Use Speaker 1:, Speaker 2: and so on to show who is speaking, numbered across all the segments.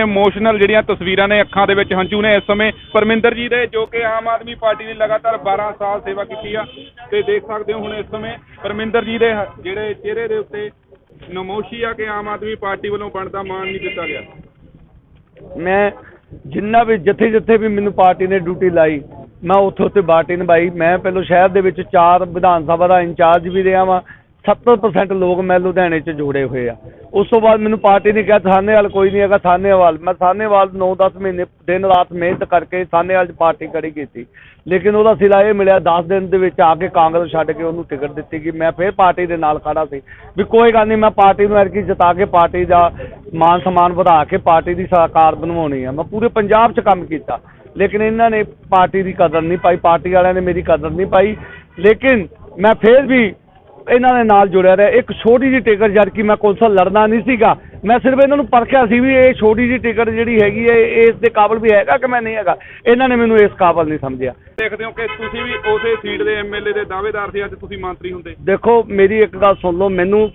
Speaker 1: Emotional ਜਿਹੜੀਆਂ ਤਸਵੀਰਾਂ ਨੇ ਅੱਖਾਂ ਦੇ ਵਿੱਚ ਹੰਝੂ ਨੇ ਇਸ ਸਮੇਂ। ਪਰਮਿੰਦਰ ਜੀ ਦੇ, ਜੋ ਕਿ ਆਮ ਆਦਮੀ ਪਾਰਟੀ ਦੀ ਲਗਾਤਾਰ 12 ਸਾਲ ਸੇਵਾ ਕੀਤੀ ਆ, ਤੇ ਦੇਖ ਸਕਦੇ ਹੋ ਹੁਣ ਇਸ ਸਮੇਂ ਪਰਮਿੰਦਰ ਜੀ ਦੇ ਜਿਹੜੇ ਚਿਹਰੇ ਦੇ ਉੱਤੇ ਨਮੋਸ਼ੀ ਆ ਕਿ ਆਮ ਆਦਮੀ ਪਾਰਟੀ ਵੱਲੋਂ ਬਣਦਾ ਮਾਣ ਨਹੀਂ ਦਿੱਤਾ ਗਿਆ।
Speaker 2: ਮੈਂ ਜਿੰਨਾ ਵੀ ਜਿੱਥੇ ਜਿੱਥੇ ਵੀ ਮੈਨੂੰ ਪਾਰਟੀ ਨੇ ਡਿਊਟੀ ਲਾਈ, ਮੈਂ ਉੱਥੇ ਉੱਥੇ ਪਾਰਟੀ ਨਿਭਾਈ। ਮੈਂ ਪਹਿਲਾਂ ਸ਼ਹਿਰ ਦੇ ਵਿੱਚ ਚਾਰ ਵਿਧਾਨ ਸਭਾ ਦਾ ਇੰਚਾਰਜ ਵੀ ਰਿਹਾ ਵਾਂ। 70% ਲੋਕ ਮੈਂ ਲੁਧਿਆਣੇ 'ਚ ਜੋੜੇ ਹੋਏ ਆ। ਉਸ ਤੋਂ ਬਾਅਦ ਮੈਨੂੰ ਪਾਰਟੀ ਨੇ ਕਿਹਾ, ਥਾਨੇਵਾਲ ਕੋਈ ਨਹੀਂ ਹੈਗਾ, ਥਾਨੇਵਾਲ। ਮੈਂ ਥਾਨੇਵਾਲ 9-10 ਮਹੀਨੇ, ਦਿਨ ਰਾਤ ਮਿਹਨਤ ਕਰਕੇ ਥਾਨੇਵਾਲ 'ਚ ਪਾਰਟੀ ਖੜੀ ਕੀਤੀ। ਲੇਕਿਨ ਉਹਦਾ ਸਿਲਾ ਇਹ ਮਿਲਿਆ 10 ਦਿਨ ਦੇ ਵਿੱਚ ਆ ਕੇ ਕਾਂਗਰਸ ਛੱਡ ਕੇ ਉਹਨੂੰ ਟਿਕਟ ਦਿੱਤੀ ਕਿ ਮੈਂ ਫਿਰ ਪਾਰਟੀ ਦੇ ਨਾਲ ਖੜਾ ਸੀ। ਵੀ ਕੋਈ ਗੱਲ ਨਹੀਂ, ਮੈਂ ਪਾਰਟੀ ਨੂੰ ਐਰਕੀ ਜਿਤਾ ਕੇ ਪਾਰਟੀ ਦਾ ਮਾਨ ਸਨਮਾਨ ਵਧਾ ਕੇ ਪਾਰਟੀ ਦੀ ਸਰਕਾਰ ਬਣਵਾਉਣੀ ਆ। ਮੈਂ ਪੂਰੇ ਪੰਜਾਬ 'ਚ ਕੰਮ ਕੀਤਾ। ਲੇਕਿਨ ਇਹਨਾਂ ਨੇ ਪਾਰਟੀ ਦੀ ਕਦਰ ਨਹੀਂ ਪਾਈ, ਪਾਰਟੀ ਵਾਲਿਆਂ ਨੇ ਮੇਰੀ ਕਦਰ ਨਹੀਂ ਪਾਈ। ਲੇਕਿਨ ਮੈਂ ਫਿਰ ਵੀ ਇਹਨਾਂ ਦੇ ਨਾਲ ਜੁੜਿਆ ਰਿਹਾ। ਇੱਕ ਛੋਟੀ ਜਿਹੀ ਟਿਕਟ ਜਦ ਕਿ ਮੈਂ ਕੌਂਸਲ ਲੜਨਾ ਨਹੀਂ ਸੀਗਾ। ਮੈਂ ਸਿਰਫ ਇਹਨਾਂ ਨੂੰ ਪਰਖਿਆ ਸੀ ਵੀ ਇਹ ਛੋਟੀ ਜਿਹੀ ਟਿਕਟ ਜਿਹੜੀ ਹੈਗੀ ਹੈ ਇਸ ਦੇ ਕਾਬਲ ਵੀ ਹੈਗਾ ਕਿ ਮੈਂ ਨਹੀਂ ਹੈਗਾ। ਇਹਨਾਂ ਨੇ ਮੈਨੂੰ ਇਸ ਕਾਬਲ ਨਹੀਂ ਸਮਝਿਆ।
Speaker 1: ਦੇਖਦੇ ਹੋ ਕਿ ਤੁਸੀਂ ਵੀ ਉਸੇ ਸੀਟ ਦੇ ਐਮਐਲਏ ਦੇ ਦਾਅਵੇਦਾਰ ਸੀ ਅੱਜ ਤੁਸੀਂ ਮੰਤਰੀ ਹੁੰਦੇ।
Speaker 2: ਦੇਖੋ ਮੇਰੀ ਇੱਕ ਗੱਲ ਸੁਣ ਲਓ ਮੈਨੂੰ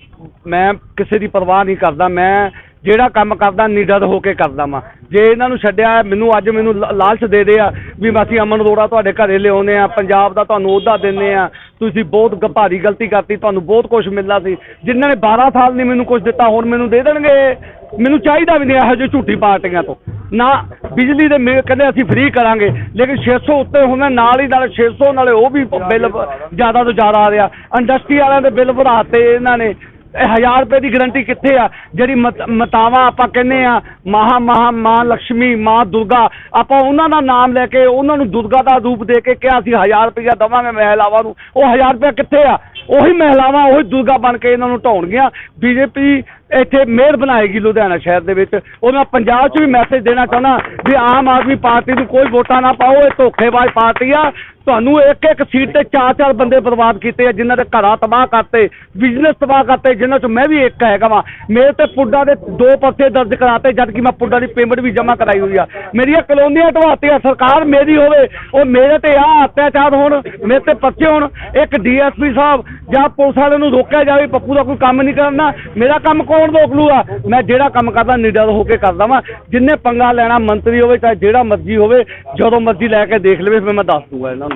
Speaker 2: ਮੈਂ ਕਿਸੇ ਦੀ ਪਰਵਾਹ ਨਹੀਂ ਕਰਦਾ। ਮੈਂ ਜਿਹੜਾ ਕੰਮ ਕਰਦਾ ਨਿਡਰ ਹੋ ਕੇ ਕਰਦਾ ਵਾਂ। ਜੇ ਇਹਨਾਂ ਨੂੰ ਛੱਡਿਆ ਮੈਨੂੰ ਅੱਜ ਮੈਨੂੰ ਲਾਲਚ ਦੇ ਦੇ ਆ ਵੀ ਅਸੀਂ ਅਮਨ ਅਰੋੜਾ ਤੁਹਾਡੇ ਘਰੇ ਲਿਆਉਨੇ ਆ ਪੰਜਾਬ ਦਾ ਤੁਹਾਨੂੰ ਅਹੁਦਾ ਦਿੰਨੇ ਆ। ਤੁਸੀਂ ਬਹੁਤ ਭਾਰੀ ਗਲਤੀ ਕਰਤੀ, ਤੁਹਾਨੂੰ ਬਹੁਤ ਕੁਝ ਮਿਲਣਾ ਸੀ। ਜਿਨ੍ਹਾਂ ਨੇ 12 ਸਾਲ ਨਹੀਂ ਮੈਨੂੰ ਕੁਝ ਦਿੱਤਾ, ਹੁਣ ਮੈਨੂੰ ਦੇ ਦੇਣਗੇ। ਮੈਨੂੰ ਚਾਹੀਦਾ ਵੀ ਨਹੀਂ ਇਹੋ ਜਿਹੇ ਝੂਠੀ ਪਾਰਟੀਆਂ ਤੋਂ। ਨਾ ਬਿਜਲੀ ਦੇ ਮੇ- ਕਹਿੰਦੇ ਅਸੀਂ ਫ੍ਰੀ ਕਰਾਂਗੇ, ਲੇਕਿਨ 600 ਉੱਤੇ ਹੁੰਦਾ ਨਾਲ ਹੀ ਨਾਲ 600 ਨਾਲੇ ਉਹ ਵੀ ਬਿੱਲ ਜ਼ਿਆਦਾ ਤੋਂ ਜ਼ਿਆਦਾ ਆ ਰਿਹਾ। ਇੰਡਸਟਰੀ ਵਾਲਿਆਂ ਦੇ ਬਿੱਲ ਵਧਾਤੇ ਇਹਨਾਂ ਨੇ। ਇਹ 1000 ਰੁਪਏ ਦੀ ਗਾਰੰਟੀ ਕਿੱਥੇ ਆ? ਜਿਹੜੀ ਮਤ- ਮਤਾਵਾਂ ਆਪਾਂ ਕਹਿੰਦੇ ਆ, ਮਹਾ ਮਹਾ ਮਾਂ ਲక్ష్ਮੀ ਮਾਂ ਦੁਰਗਾ, ਆਪਾਂ ਉਹਨਾਂ ਦਾ ਨਾਮ ਲੈ ਕੇ, ਉਹਨਾਂ ਨੂੰ ਦੁਰਗਾ ਦਾ ਰੂਪ ਦੇ ਕੇ ਕਿਹਾ ਸੀ 1000 ਰੁਪਇਆ ਦਵਾਂਗੇ ਮਹਿਲਾਵਾਂ ਨੂੰ। ਉਹ 1000 ਰੁਪਇਆ ਕਿੱਥੇ ਆ? ਉਹੀ ਮਹਿਲਾਵਾਂ, ਉਹੀ ਦੁਰਗਾ ਬਣ ਕੇ ਇਹਨਾਂ ਨੂੰ ਢਾਉਣਗੀਆਂ ਬੀਜੇਪੀ ਇੱਥੇ ਮੇਅਰ ਬਣਾਏਗੀ ਲੁਧਿਆਣਾ ਸ਼ਹਿਰ ਦੇ ਵਿੱਚ। ਉਹ ਮੈਂ ਪੰਜਾਬ 'ਚ ਵੀ ਮੈਸੇਜ ਦੇਣਾ ਚਾਹੁੰਦਾ ਵੀ ਆਮ ਆਦਮੀ ਪਾਰਟੀ ਨੂੰ ਕੋਈ ਵੋਟਾਂ ਨਾ ਪਾਓ, ਇਹ ਧੋਖੇਬਾਜ਼ ਪਾਰਟੀ ਆ। ਤੁਹਾਨੂੰ ਇੱਕ ਇੱਕ ਸੀਟ ਤੇ ਚਾਰ ਚਾਰ ਬੰਦੇ ਬਰਬਾਦ ਕੀਤੇ ਆ, ਜਿਨ੍ਹਾਂ ਦੇ ਘਰਾਂ ਤਬਾਹ ਕਰਤੇ ਬਿਜ਼ਨਸ ਤਬਾਹ ਕਰਤੇ, ਜਿਨ੍ਹਾਂ 'ਚੋਂ ਮੈਂ ਵੀ ਇੱਕ ਹੈਗਾ ਵਾਂ। ਮੇਰੇ ਤੇ ਪੁੱਡਾ ਦੇ ਦੋ ਪਰਚੇ ਦਰਜ ਕਰਾਤੇ ਜਦ ਕਿ ਮੈਂ ਪੁੱਡਾ ਦੀ ਪੇਮੈਂਟ ਵੀ ਜਮ੍ਹਾਂ ਕਰਾਈ ਹੋਈ ਆ। ਮੇਰੀਆਂ ਕਲੋਨੀਆਂ ਢਵਾਤੀਆਂ, ਸਰਕਾਰ ਮੇਰੀ ਹੋਵੇ, ਉਹ ਮੇਰੇ ਤੇ ਆ ਅਤਿਆਚਾਰ ਹੋਣ, ਮੇਰੇ ਤੇ ਪਰਚੇ ਹੋਣ, ਇੱਕ ਡੀਐਸਪੀ ਸਾਹਿਬ ਜਾਂ ਪੁਲਿਸ ਵਾਲੇ ਨੂੰ ਰੋਕਿਆ ਜਾਵੇ, ਪੱਪੂ ਦਾ ਕੋਈ ਕੰਮ ਨਹੀਂ ਕਰਨਾ ਮੇਰਾ ਕੰਮ ਕੌਣ ਰੋਕ ਲੂਗਾ? ਮੈਂ ਜਿਹੜਾ ਕੰਮ ਕਰਦਾ, ਨਿਡਰ ਹੋ ਕੇ ਕਰਦਾ ਵਾਂ। ਜਿੰਨੇ ਪੰਗਾ ਲੈਣਾ ਮੰਤਰੀ ਹੋਵੇ, ਚਾਹੇ ਜਿਹੜਾ ਮਰਜ਼ੀ ਹੋਵੇ, ਜਦੋਂ ਮਰਜ਼ੀ ਲੈ ਕੇ ਦੇਖ ਲਵੇ, ਫਿਰ ਮੈਂ ਦੱਸ ਦੂੰਗਾ ਇਹਨਾਂ ਨੂੰ।